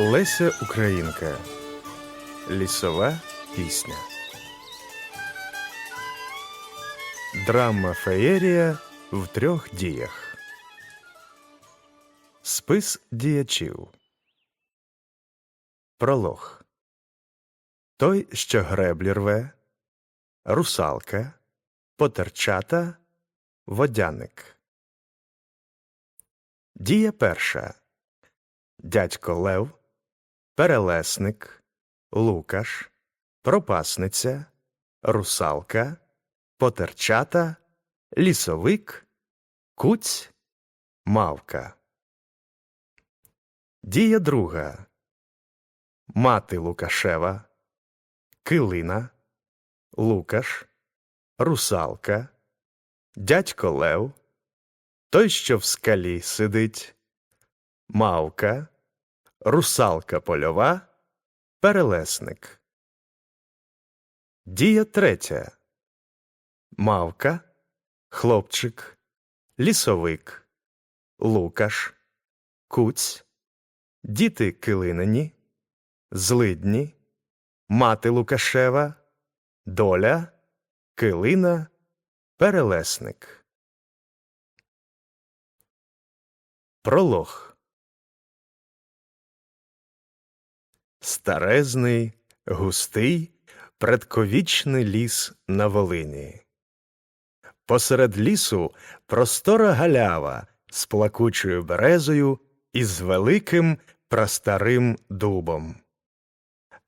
Леся Українка. Лісова пісня. Драма феєрія в трьох діях. Спис діячів. Пролог. Той, що греблі рве, русалка, потерчата, водяник. Дія перша. Дядько Лев, Перелесник, Лукаш, Пропасниця, Русалка, Потерчата, Лісовик, Куць, Мавка. Дія друга. Мати Лукашева, Килина, Лукаш, Русалка, Дядько Лев, Той, що в скалі сидить, Мавка, Русалка польова, Перелесник. Дія третя. Мавка, Хлопчик, Лісовик, Лукаш, Куць, Діти Килинині, Злидні, Мати Лукашева, Доля, Килина, Перелесник. Пролог Старезний, густий, предковічний ліс на Волині. Посеред лісу простора галява з плакучою березою і з великим прастарим дубом.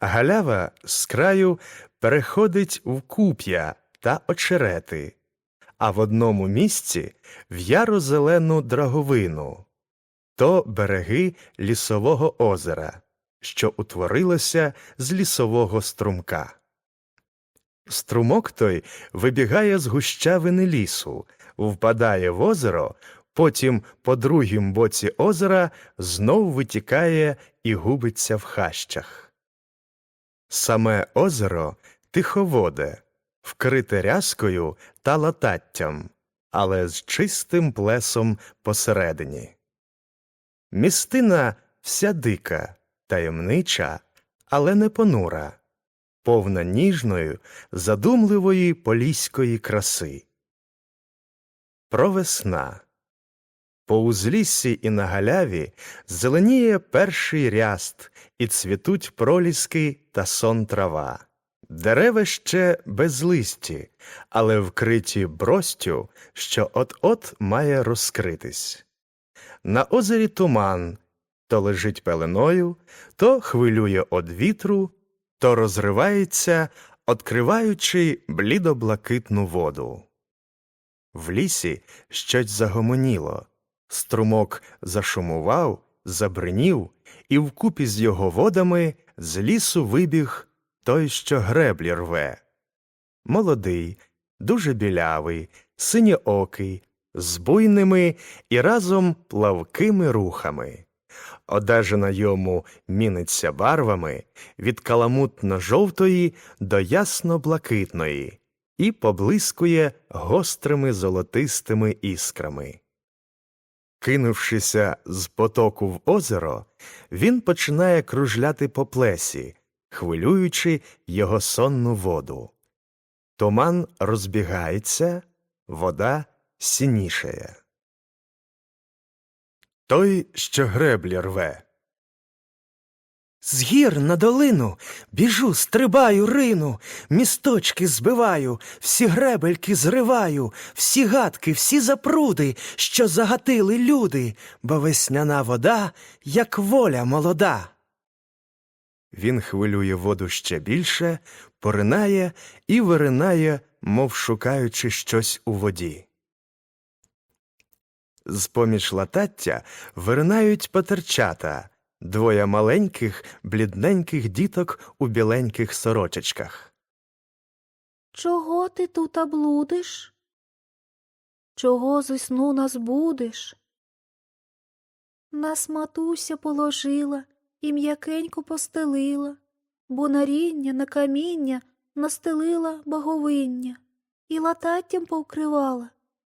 Галява з краю переходить в куп'я та очерети, а в одному місці в яро-зелену драговину то береги лісового озера, що утворилося з лісового струмка. Струмок той вибігає з гущавини лісу, впадає в озеро, потім по другім боці озера знов витікає і губиться в хащах. Саме озеро тиховоде, вкрите рязкою та лататтям, але з чистим плесом посередині. Містина вся дика, таємнича, але не понура, повна ніжної, задумливої поліської краси. Провесна. По узліссі і на галяві зеленіє перший ряст, і цвітуть проліски та сон трава. Дерева ще без листі, але вкриті бростю, що от-от має розкритись. На озері туман то лежить пеленою, то хвилює од вітру, то розривається, откриваючи блідо-блакитну воду. В лісі щось загомоніло, струмок зашумував, забринів, і вкупі з його водами з лісу вибіг той, що греблі рве. Молодий, дуже білявий, синьоокий, з буйними і разом плавкими рухами. Одежина йому міниться барвами від каламутно-жовтої до ясно-блакитної і поблискує гострими золотистими іскрами. Кинувшися з потоку в озеро, він починає кружляти по плесі, хвилюючи його сонну воду. Туман розбігається, вода сінішає. Той, що греблі рве. З гір на долину біжу, стрибаю, рину, місточки збиваю, всі гребельки зриваю, всі гадки, всі запруди, що загатили люди, бо весняна вода, як воля молода. Він хвилює воду ще більше, поринає і виринає, мов шукаючи щось у воді. З поміж латаття виринають потерчата, двоє маленьких, блідненьких діток у біленьких сорочечках. Чого ти тута блудиш? Чого зі сну нас будеш? Нас матуся положила і м'якенько постелила, бо на ріння, на каміння настелила боговиння, і лататтям повкривала,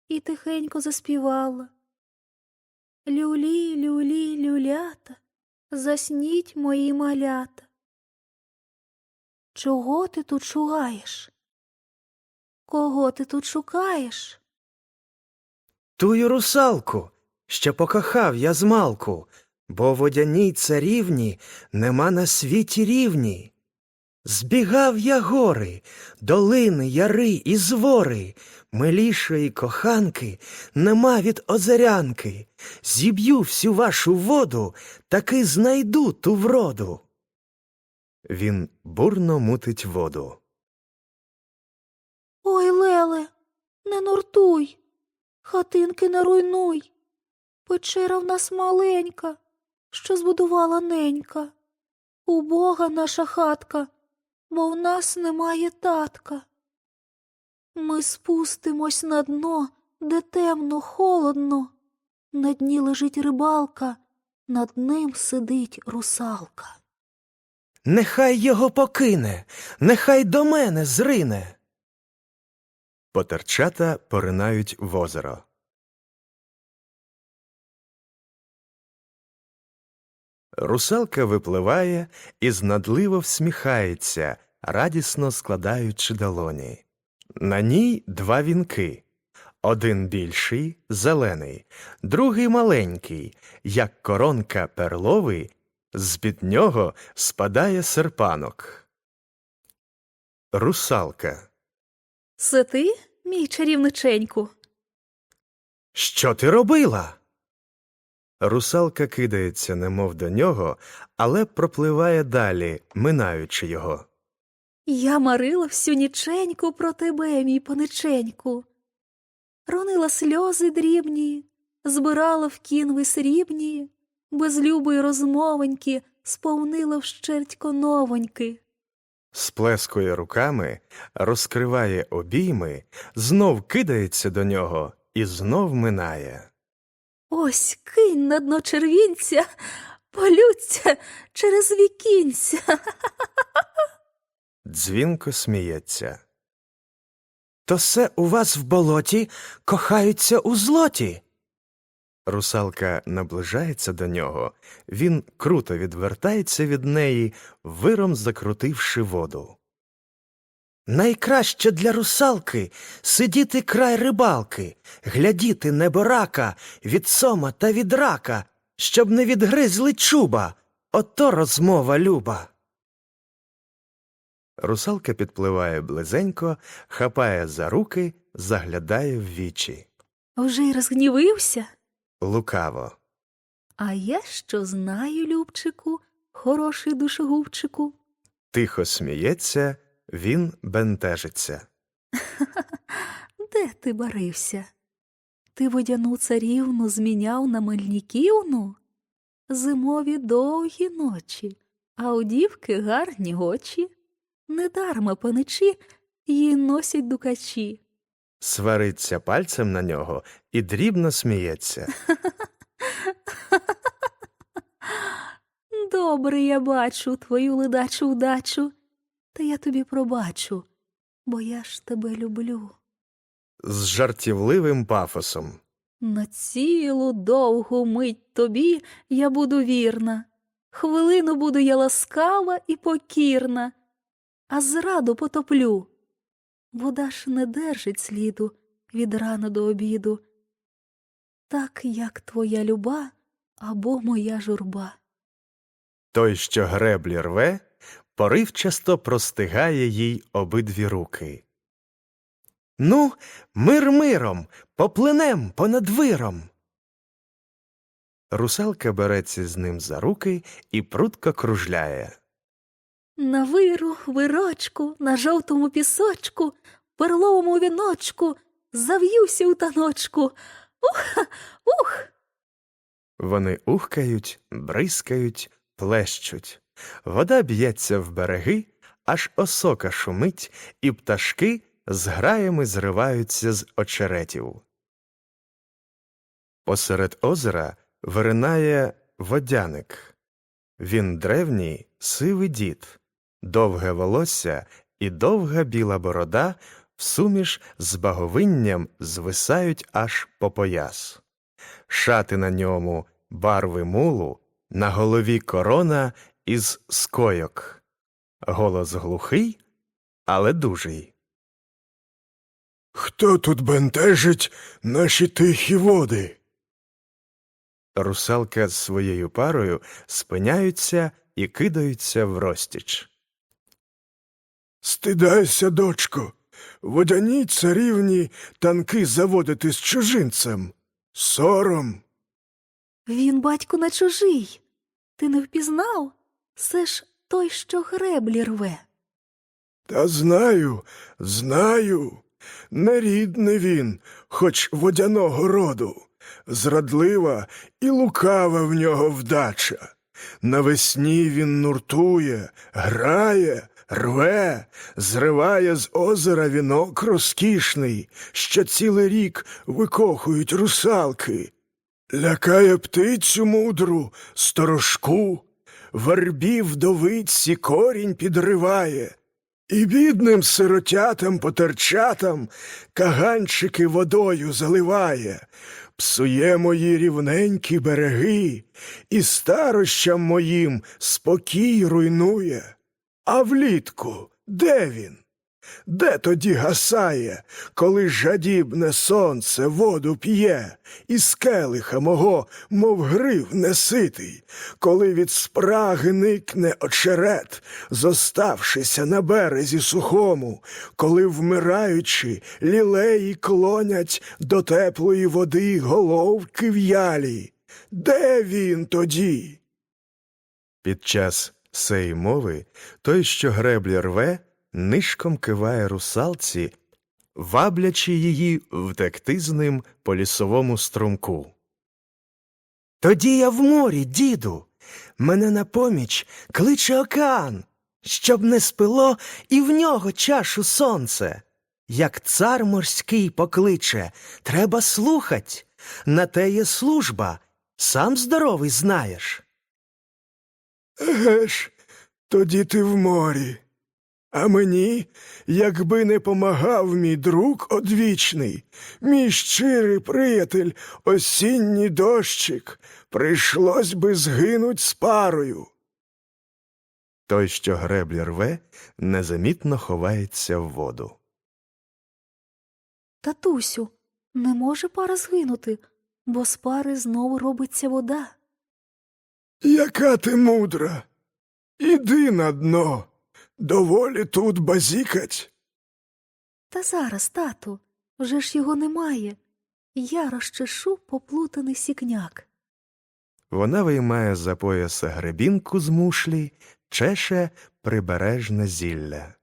і тихенько заспівала. Люлі, люлі, люлята, засніть мої малята. Чого ти тут шугаєш? Кого ти тут шукаєш? Тую русалку, що покохав я змалку, бо водяній царівні нема на світі рівні. Збігав я гори, долини, яри і звори, милішої коханки нема від озерянки. Зіб'ю всю вашу воду, таки знайду ту вроду. Він бурно мутить воду. Ой, Леле, не нуртуй, хатинки не руйнуй. Печера в нас маленька, що збудувала ненька. Убога наша хатка, бо в нас немає татка. Ми спустимось на дно, де темно, холодно. На дні лежить рибалка, над ним сидить русалка. Нехай його покине, нехай до мене зрине. Потерчата поринають в озеро. Русалка випливає і знадливо всміхається, радісно складаючи долоні. На ній два вінки. Один більший, зелений, другий маленький, як коронка перловий, з-під нього спадає серпанок. Русалка. Це ти, мій чарівниченьку? Що ти робила? Русалка кидається, немов до нього, але пропливає далі, минаючи його. Я марила всю ніченьку про тебе, мій паниченьку. Ронила сльози дрібні, збирала в кінви срібні, без любої розмовоньки сповнила вщерть коновоньки. Сплескує руками, розкриває обійми, знов кидається до нього і знов минає. Ось кинь на дно червінця, полються через вікінця. Дзвінко сміється. То се у вас в болоті кохаються у злоті. Русалка наближається до нього, він круто відвертається від неї, виром закрутивши воду. Найкраще для русалки сидіти край рибалки, глядіти неборака від сома та від рака, щоб не відгризли чуба. Ото розмова люба. Русалка підпливає близенько, хапає за руки, заглядає в вічі. Вже й розгнівився. Лукаво. А я що знаю, Любчику, хороший душогубчику. Тихо сміється, він бентежиться. Де ти барився? Ти водяну царівну зміняв на мельніківну? Зимові довгі ночі, а у дівки гарні очі. Недарма паничі її носять дукачі. Свариться пальцем на нього і дрібно сміється. Добре я бачу твою ледачу вдачу, та я тобі пробачу, бо я ж тебе люблю. З жартівливим пафосом. На цілу довгу мить тобі я буду вірна, хвилину буду я ласкава і покірна, а зраду потоплю. Вода ж не держить сліду від рана до обіду, так як твоя люба або моя журба. Той, що греблі рве, поривчасто простигає їй обидві руки. Ну, мир миром, поплинем понад виром. Русалка береться з ним за руки і прутко кружляє. На виру, вирочку, на жовтому пісочку, перловому віночку, зав'юся у таночку. Ух, ух. Вони ухкають, бризкають, плещуть. Вода б'ється в береги, аж осока шумить, і пташки з граями зриваються з очеретів. Посеред озера виринає водяник. Він древній, сивий дід, довге волосся і довга біла борода всуміш з баговинням звисають аж по пояс. Шати на ньому барви мулу, На голові корона із скойок. Голос глухий, але дужий. Хто тут бентежить наші тихі води? Русалка з своєю парою спиняються і кидаються в розтіч. Стидайся, дочко, водяні царівні танки заводити з чужинцем. Сором. Він, батько, не чужий. Ти не впізнав? Це ж той, що греблі рве. Та знаю, знаю. Нерідний він, хоч водяного роду. Зрадлива і лукава в нього вдача. Навесні він нуртує, грає, рве, зриває з озера вінок розкішний, що цілий рік викохують русалки. Лякає птицю мудру, сторожку, вербі вдовиці корінь підриває, і бідним сиротятам потерчатам каганчики водою заливає, псує мої рівненькі береги, і старощам моїм спокій руйнує. А влітку де він? Де тоді гасає, коли жадібне сонце воду п'є, і з келиха мого, мов грив неситий, коли від спраги никне очерет, зоставшися на березі сухому, коли, вмираючи, лілеї клонять до теплої води головки в'ялі. Де він тоді? Під час сеї мови той, що греблі рве, нишком киває русалці, ваблячи її втекти з ним по лісовому струмку. Тоді я в морі, діду. Мене на поміч кличе океан, щоб не спило і в нього чашу сонце. Як цар морський покличе, треба слухать. На те є служба, сам здоровий знаєш. Еге ж, тоді ти в морі. А мені, якби не помагав мій друг одвічний, мій щирий приятель, осінній дощик, прийшлось би згинуть з парою. Той, що греблі рве, незамітно ховається в воду. Татусю, не може пара згинути, бо з пари знову робиться вода. Яка ти мудра? Іди на дно, доволі тут базікать. Та зараз, тату, вже ж його немає. Я розчешу поплутаний сікняк. Вона виймає за пояса гребінку з мушлі, чеше прибережне зілля.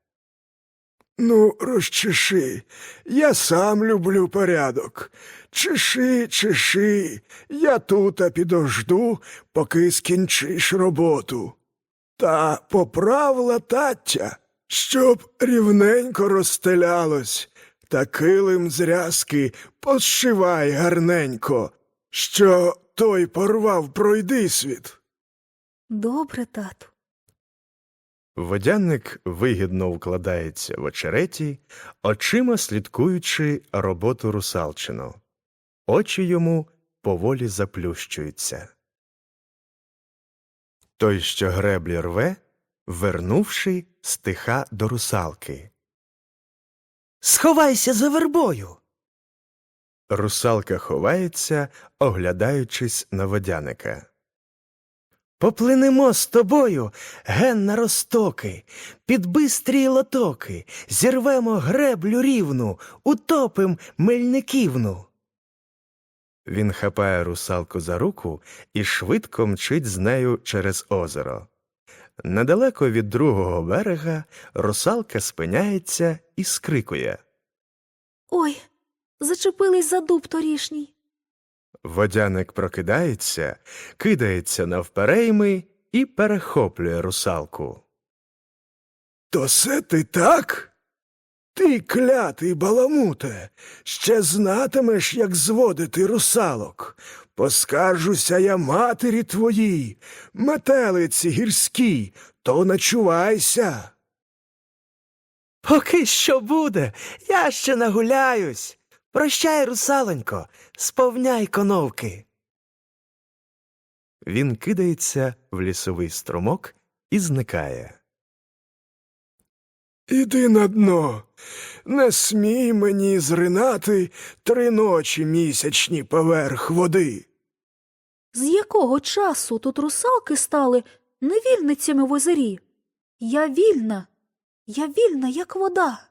Ну, розчеши, я сам люблю порядок. Чеши, чеши, я тута підожду, поки скінчиш роботу. Та поправ латаття, щоб рівненько розстелялось, та килим з рязки пошивай гарненько, що той порвав пройдисвіт. Добре, тату. Водяник вигідно укладається в очереті, очима слідкуючи роботу русалчину. Очі йому поволі заплющуються. Той, що греблі рве, вернувши, стиха до русалки. Сховайся за вербою. Русалка ховається, оглядаючись на водяника. Поплинемо з тобою ген на розтоки, під бистрі лотоки, зірвемо греблю рівну, утопим мельниківну. Він хапає русалку за руку і швидко мчить з нею через озеро. Недалеко від другого берега русалка спиняється і скрикує. Ой, зачепились за дуб торішній. Водяник прокидається, кидається навперейми і перехоплює русалку. То се ти так? Ти клятий баламуте, ще знатимеш, як зводити русалок. Поскаржуся я матері твоїй, метелиці гірській, то начувайся. Поки що буде, я ще нагуляюсь. Прощай, русаленько, сповняй коновки. Він кидається в лісовий струмок і зникає. Іди на дно, не смій мені зринати три ночі місячні поверх води. З якого часу тут русалки стали невільницями в озері? Я вільна, я вільна, як вода.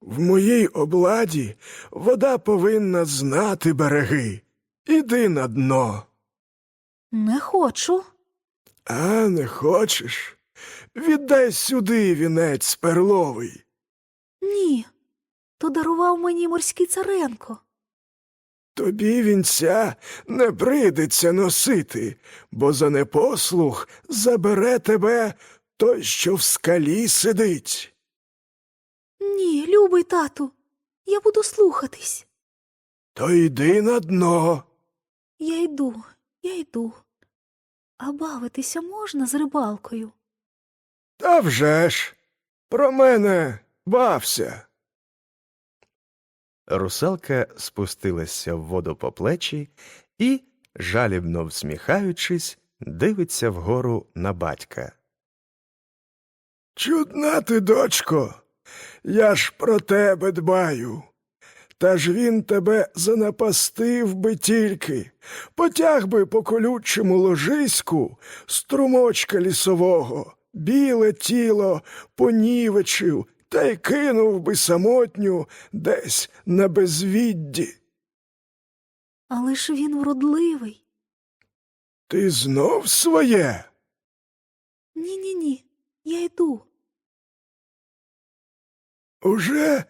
В моїй обладі вода повинна знати береги. Іди на дно. Не хочу. А не хочеш? Віддай сюди вінець перловий. Ні. То дарував мені морський царенко. Тобі вінця не прийдеться носити, бо за непослух забере тебе той, що в скалі сидить. Ні, любий тату, я буду слухатись. То йди на дно. Я йду, я йду. А бавитися можна з рибалкою? Та вже ж, про мене бався. Русалка спустилася в воду по плечі і, жалібно всміхаючись, дивиться вгору на батька. Чудна ти, дочко, я ж про тебе дбаю. Та ж він тебе занапастив би тільки, потяг би по колючому ложиську струмочка лісового, біле тіло понівечив та й кинув би самотню десь на безвідді. Але ж він вродливий. Ти знов своє? Ні, ні, ні, я йду. Уже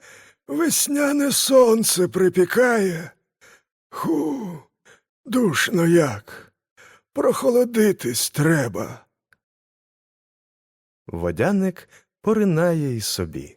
весняне сонце припікає. Ху, душно як. Прохолодитись треба. Водяник поринає й собі.